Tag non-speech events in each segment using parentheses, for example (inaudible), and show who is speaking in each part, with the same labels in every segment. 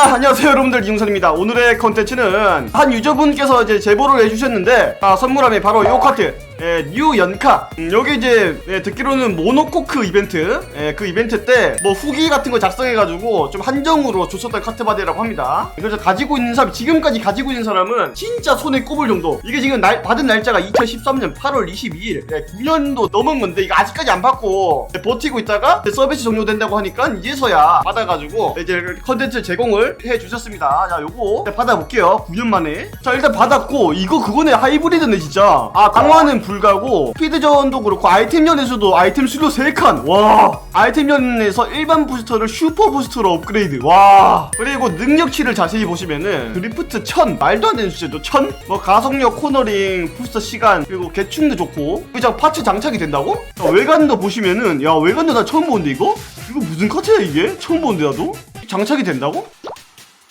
Speaker 1: 자 안녕하세요 여러분들. 이용선입니다. 오늘의 컨텐츠는 한 유저분께서 이제 제보를 해주셨는데 아 선물함이 바로 요 카트 예, 뉴 연카. 음, 여기 이제 예, 듣기로는 모노코크 이벤트. 예, 그 이벤트 때 뭐 후기 같은 거 작성해가지고 좀 한정으로 줬었던 카트 바디라고 합니다. 그래서 가지고 있는 사람 지금까지 가지고 있는 사람은 진짜 손에 꼽을 정도. 이게 지금 날, 받은 날짜가 2013년 8월 22일. 예, 9년도 넘은 건데 이거 아직까지 안 받고 예, 버티고 있다가 서비스 종료된다고 하니까 이제서야 받아가지고 이제 컨텐츠 제공을 해주셨습니다. 자 요거 받아볼게요. 9년 만에. 자 일단 받았고 이거 그거네. 하이브리드네 진짜. 아 강화는 불가고 스피드전도 그렇고 아이템전에서도 아이템 수료 3칸 와 아이템전에서 일반 부스터를 슈퍼 부스터로 업그레이드 와 그리고 능력치를 자세히 보시면은 드리프트 1000 말도 안 되는 숫자죠 1000뭐 가속력 코너링 부스터 시간 그리고 개충도 좋고 그냥 파츠 장착이 된다고? 자, 외관도 보시면은 야 외관도 나 처음 보는데 이거? 이거 무슨 카트야 이게? 처음 보는데 나도? 장착이 된다고?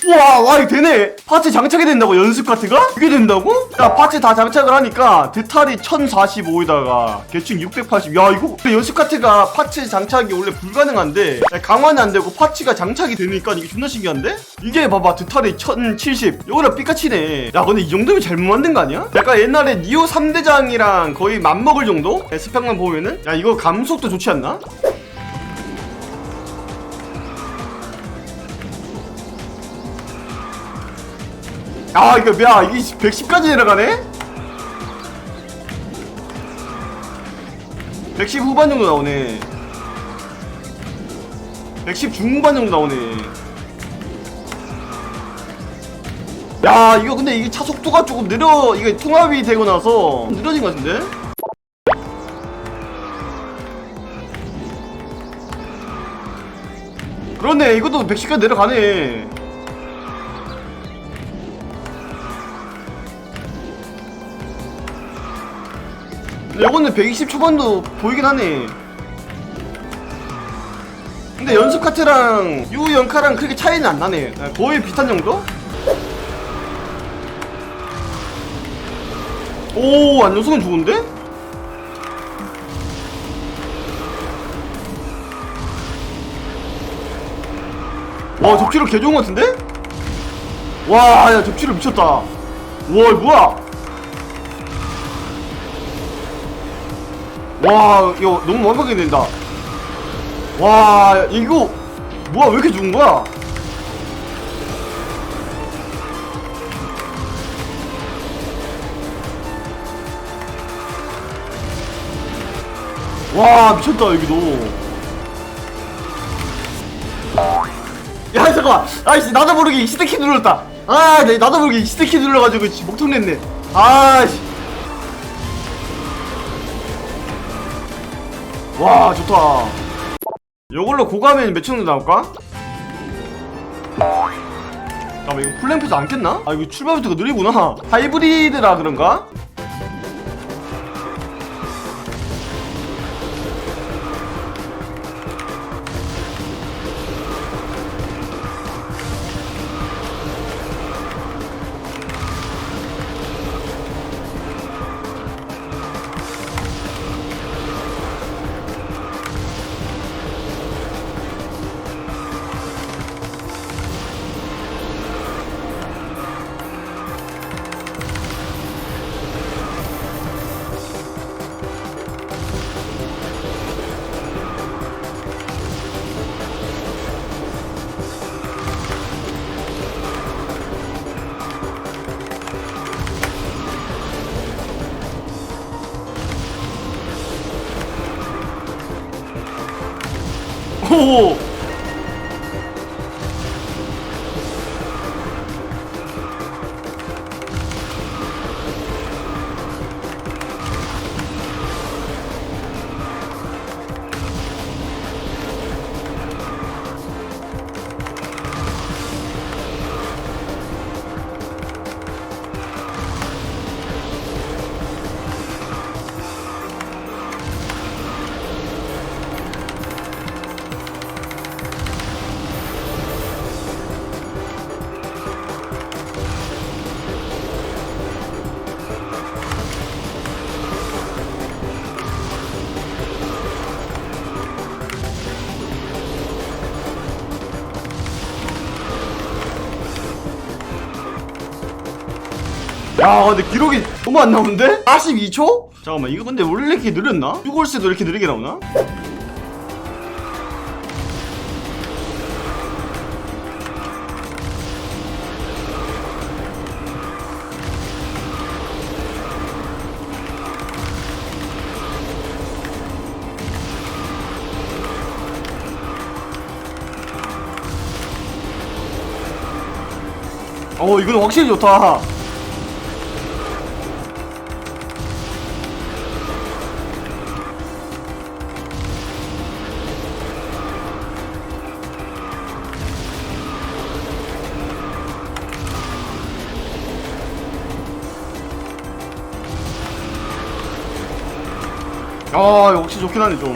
Speaker 1: 우와 와 이거 되네 파츠 장착이 된다고 연습 카트가? 이게 된다고? 야 파츠 다 장착을 하니까 드탈이 1045에다가 개충 680 야 이거 연습 카트가 파츠 장착이 원래 불가능한데 야, 강화는 안 되고 파츠가 장착이 되니까 이게 존나 신기한데? 이게 봐봐 드탈이 1070 이거랑 삐까치네 야 근데 이 정도면 잘못 만든 거 아니야? 약간 옛날에 니오 3대장이랑 거의 맞먹을 정도? 야, 스펙만 보면은 야 이거 감속도 좋지 않나? 아 이거 야 이게 110까지 내려가네? 110 후반 정도 나오네 110 중후반 정도 나오네 야 이거 근데 이게 차 속도가 조금 느려 이게 통합이 되고 나서 느려진 것 같은데? 그렇네 이것도 110까지 내려가네 요거는 120 초반도 보이긴 하네. 근데 연습 카트랑 유 연카랑 그렇게 차이는 안 나네. 아, 거의 비슷한 정도? 오, 안정성은 좋은데? 와, 접지력 개 좋은 것 같은데? 와, 야, 접지력 미쳤다. 와, 뭐야? 와 이거 너무 완벽하게 된다. 와 이거 뭐야 왜 이렇게 좋은 거야? 와 미쳤다 여기도. 야 잠깐만. 아이씨 나도 모르게 시드키 눌렀다. 아 네, 나도 모르게 시드키 눌러가지고 씨, 목통 냈네. 아씨 와 좋다 요걸로 고가면 몇 정도 나올까? 잠깐만 이거 풀램프에서 안 깼나? 아 이거 출발부터가 느리구나 하이브리드라 그런가? 오 야 근데 기록이 너무 안 나오는데? 42초? 잠깐만 이거 근데 원래 이렇게 느렸나? 6월세도 이렇게 느리게 나오나? 어 이건 확실히 좋다 아 역시 좋긴 하네 좀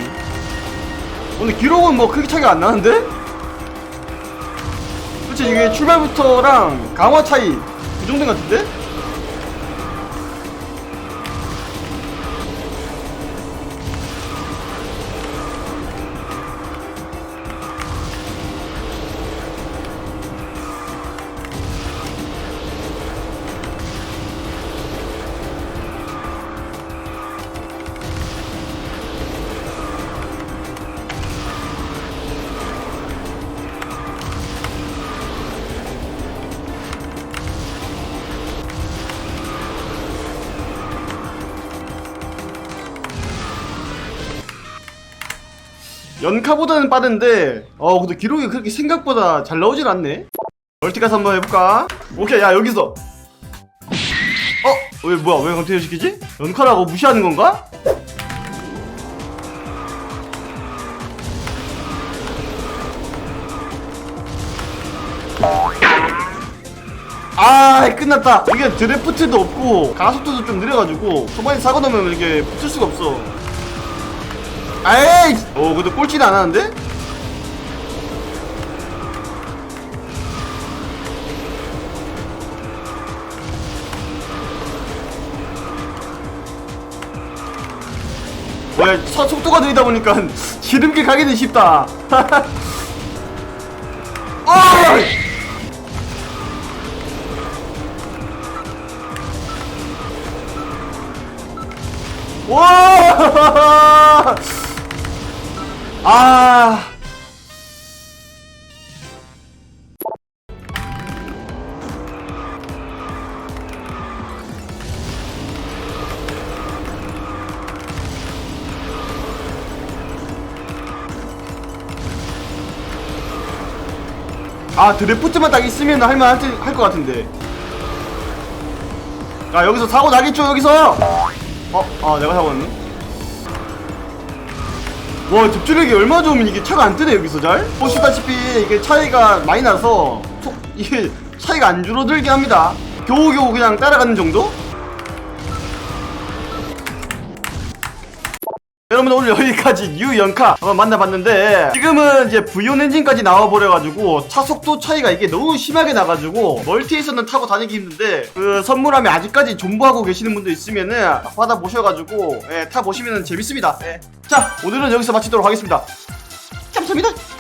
Speaker 1: 근데 기록은 뭐 크게 차이가 안 나는데? 그치 이게 출발부터랑 강화 차이 이 정도 같은데? 연카보다는 빠른데 어 근데 기록이 그렇게 생각보다 잘 나오질 않네 멀티 가서 한번 해볼까? 오케이 야 여기서 어? 왜 뭐야 왜 컨테이너 시키지? 연카라고 무시하는 건가? 아 끝났다 이게 드래프트도 없고 가속도도 좀 느려가지고 초반에 사고 나면 이게 붙을 수가 없어 에이! 어, 근데 꼴찌는 안 하는데? 왜, 차 속도가 느리다 보니까 (laughs) 지름길 가기는 쉽다. 어이! (laughs) 와! (laughs) 아. 아 드래프트만 딱 있으면 할만 할것 같은데 야 여기서 사고 나겠죠 여기서 어? 아 내가 사고 났네 와 접주력이 얼마 좋으면 이게 차가 안 뜨네 여기서 잘 보시다시피 이게 차이가 많이 나서 속- 이게 차이가 안 줄어들게 합니다 겨우겨우 그냥 따라가는 정도? 여러분 오늘 여기까지 뉴 연카 한번 만나봤는데 지금은 이제 V1 엔진까지 나와버려가지고 차 속도 차이가 이게 너무 심하게 나가지고 멀티에서는 타고 다니기 힘든데 그 선물함에 아직까지 존버하고 계시는 분도 있으면은 받아보셔가지고 예, 타보시면 재밌습니다. 예. 자 오늘은 여기서 마치도록 하겠습니다. 감사합니다